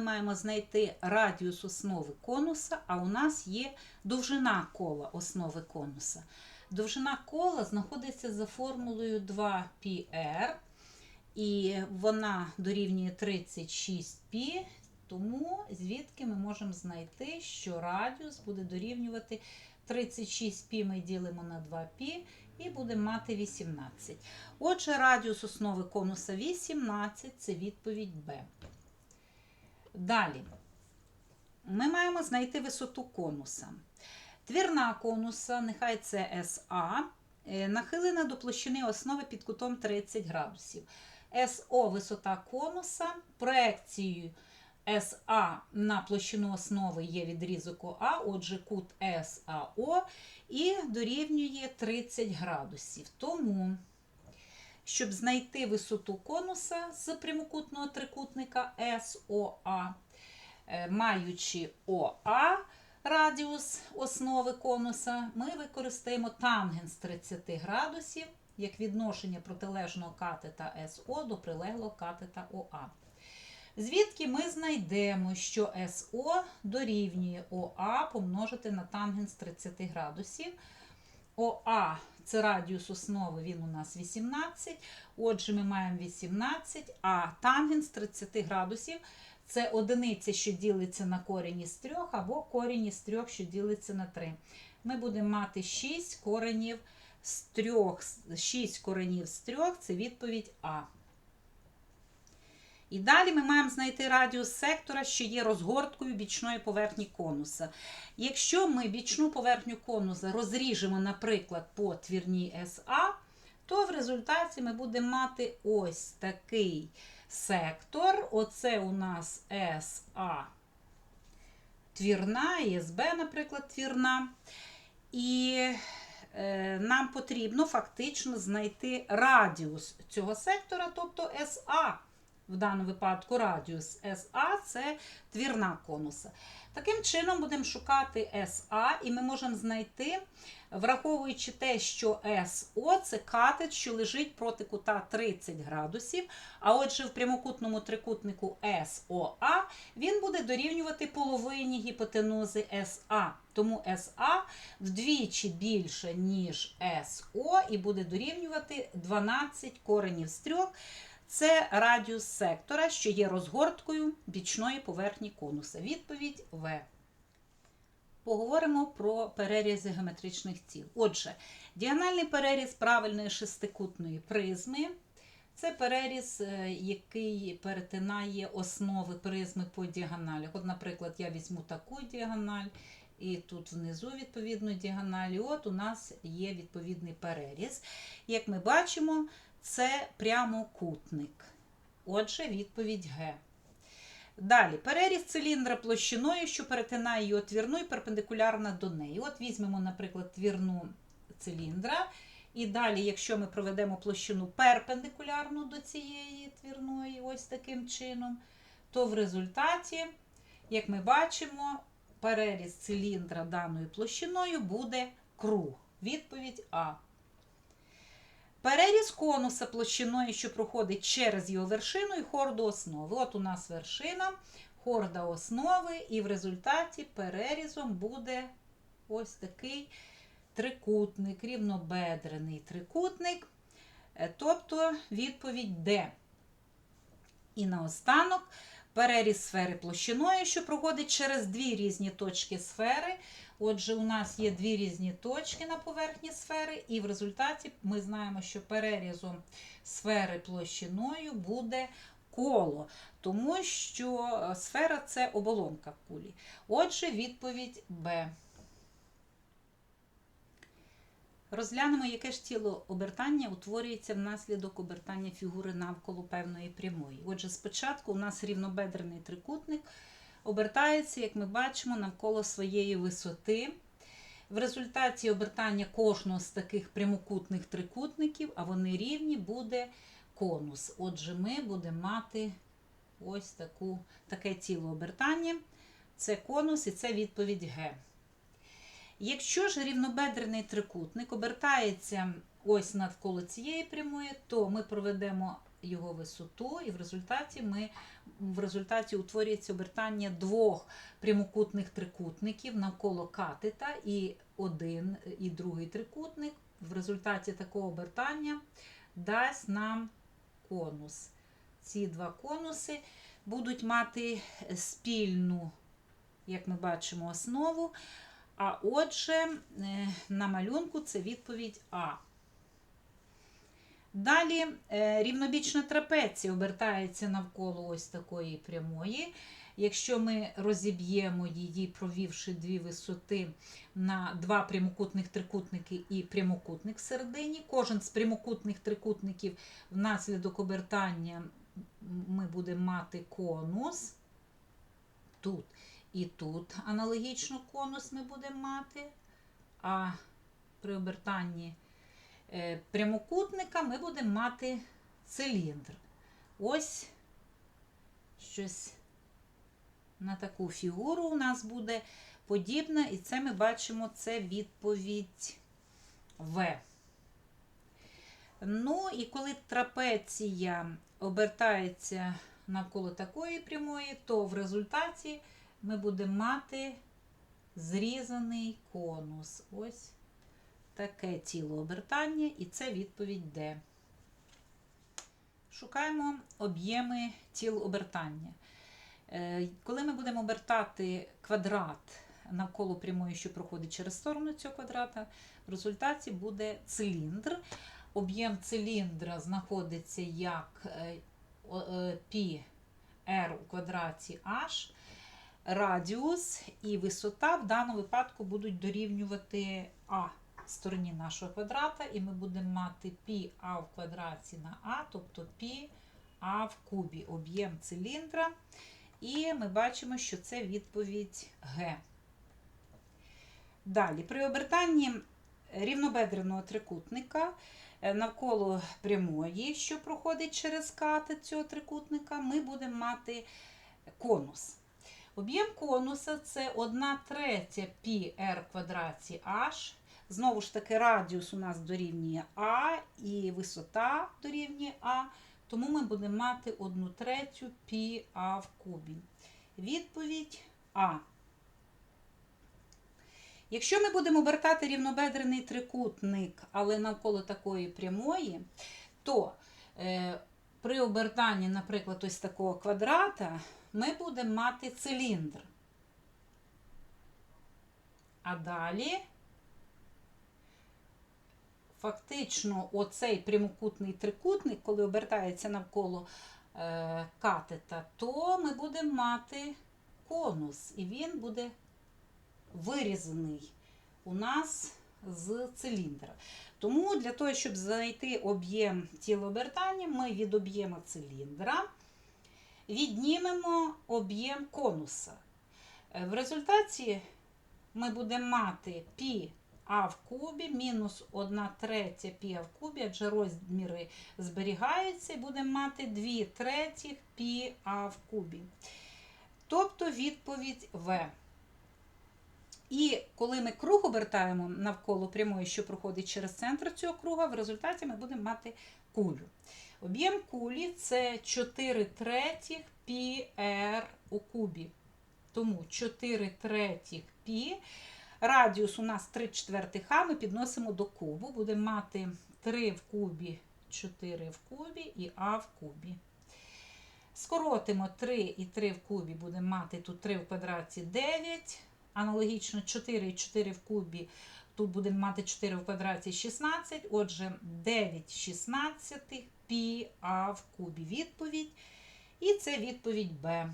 маємо знайти радіус основи конуса, а у нас є довжина кола основи конуса. Довжина кола знаходиться за формулою 2πr, і вона дорівнює 36π, тому звідки ми можемо знайти, що радіус буде дорівнювати 36π ми ділимо на 2π і будемо мати 18. Отже, радіус основи конуса 18 це відповідь Б. Далі ми маємо знайти висоту конуса. Твірна конуса, нехай це СА, е, нахилена до площини основи під кутом 30 градусів. СО висота конуса, проекцією СА на площину основи є відрізок ОА, отже, кут САО і дорівнює 30 градусів. Тому, щоб знайти висоту конуса з прямокутного трикутника СОА, е, маючи ОА радіус основи конуса, ми використаємо тангенс 30 градусів як відношення протилежного катета СО до прилеглого катета ОА. Звідки ми знайдемо, що СО дорівнює ОА помножити на тангенс 30 градусів. ОА це радіус основи, він у нас 18. Отже, ми маємо 18, а тангенс 30 градусів це одиниця, що ділиться на корінь із 3, або корінь із 3, що ділиться на 3. Ми будемо мати 6 коренів з 3, 6 коренів з 3 це відповідь А. І далі ми маємо знайти радіус сектора, що є розгорткою бічної поверхні конуса. Якщо ми бічну поверхню конуса розріжемо, наприклад, по твірній СА, то в результаті ми будемо мати ось такий сектор. Оце у нас СА твірна, СБ, наприклад, твірна. І е, нам потрібно фактично знайти радіус цього сектора, тобто СА в даному випадку радіус СА це твірна конуса. Таким чином будемо шукати СА, і ми можемо знайти, враховуючи те, що СО це катет, що лежить проти кута 30 градусів. А отже, в прямокутному трикутнику СОА він буде дорівнювати половині гіпотенузи СА. Тому СА вдвічі більше, ніж СО, і буде дорівнювати 12 коренів з 3. Це радіус сектора, що є розгорткою бічної поверхні конуса. Відповідь В. Поговоримо про перерізи геометричних тіл. Отже, діагональний переріз правильної шестикутної призми. Це переріз, е, який перетинає основи призми по діагоналі. От, наприклад, я візьму таку діагональ, і тут внизу, відповідно, діагональ. І от у нас є відповідний переріз. Як ми бачимо, це прямокутник. Отже, відповідь Г. Далі, переріз циліндра площиною, що перетинає її отвірну і перпендикулярна до неї. От візьмемо, наприклад, твірну циліндра. І далі, якщо ми проведемо площину перпендикулярну до цієї твірної, ось таким чином, то в результаті, як ми бачимо, переріз циліндра даною площиною буде круг. Відповідь А. Переріз конуса площиною, що проходить через його вершину і хорду основи. От у нас вершина, хорда основи, і в результаті перерізом буде ось такий трикутник, рівнобедрений трикутник, Е, тобто відповідь Д. І наостанок переріз сфери площиною, що проходить через дві різні точки сфери. Отже, у нас є дві різні точки на поверхні сфери, і в результаті ми знаємо, що перерізом сфери площиною буде коло, тому що е, сфера це оболонка кулі. Отже, відповідь Б. Розглянемо, яке ж тіло обертання утворюється внаслідок обертання фігури навколо певної прямої. Отже, спочатку у нас рівнобедрений трикутник обертається, як ми бачимо, навколо своєї висоти. В результаті обертання кожного з таких прямокутних трикутників, а вони рівні, буде конус. Отже, ми будемо мати ось таку, таке тіло обертання. Це конус і це відповідь Г. Якщо ж рівнобедрений трикутник обертається ось навколо цієї прямої, то ми проведемо його висоту, і в результаті ми в результаті утворюється обертання двох прямокутних трикутників навколо катета, і один і другий трикутник в результаті такого обертання дасть нам конус. Ці два конуси будуть мати спільну, як ми бачимо, основу. А отже, е, на малюнку це відповідь А. Далі е, рівнобічна трапеція обертається навколо ось такої прямої. Якщо ми розіб'ємо її, провівши дві висоти на два прямокутних трикутники і прямокутник всередині, кожен з прямокутних трикутників внаслідок обертання ми будемо мати конус. Тут і тут аналогічно конус ми будемо мати, а при обертанні е, прямокутника ми будемо мати циліндр. Ось щось на таку фігуру у нас буде подібне, і це ми бачимо це відповідь В. Ну, і коли трапеція обертається навколо такої прямої, то в результаті ми будемо мати зрізаний конус. Ось таке тіло обертання, і це відповідь Д. Шукаємо об'єми тіл обертання. Е, Коли ми будемо обертати квадрат навколо прямої, що проходить через сторону цього квадрата, в результаті буде циліндр. Об'єм циліндра знаходиться як е, о- е, r у квадраті h. Радіус і висота в даному випадку будуть дорівнювати А стороні нашого квадрата, і ми будемо мати πa в квадраті на А, тобто πa в кубі об'єм циліндра. І ми бачимо, що це відповідь Г. Далі, при обертанні рівнобедреного трикутника е, навколо прямої, що проходить через катет цього трикутника, ми будемо мати конус. Об'єм конуса це 1 третя πr в квадраті h. Знову ж таки, радіус у нас дорівнює А і висота дорівнює А. Тому ми будемо мати 1 третю πa в кубі. Відповідь А. Якщо ми будемо обертати рівнобедрений трикутник, але навколо такої прямої, то е, при обертанні, наприклад, ось такого квадрата, ми будемо мати циліндр. А далі, фактично, оцей прямокутний трикутник, коли обертається навколо е, катета, то ми будемо мати конус, і він буде вирізаний у нас з циліндра. Тому для того, щоб знайти об'єм тілообертання, ми від об'єму циліндра віднімемо об'єм конуса. Е, в результаті ми будемо мати пі а в кубі мінус 1 третя пі а в кубі, адже розміри зберігаються, і будемо мати 2 треті пі а в кубі. Тобто відповідь В. І коли ми круг обертаємо навколо прямої, що проходить через центр цього круга, в результаті ми будемо мати кулю. Об'єм кулі це 4 третіх πr у кубі. Тому 4 третіх π. Радіус у нас 3 четвертих а, ми підносимо до кубу. Будемо мати 3 в кубі, 4 в кубі і а в кубі. Скоротимо 3 і 3 в кубі, будемо мати тут 3 в квадраті 9. Аналогічно 4 і 4 в кубі. Тут будемо мати 4 в квадраті 16. Отже, 9 16 пі а в кубі відповідь. І це відповідь Б.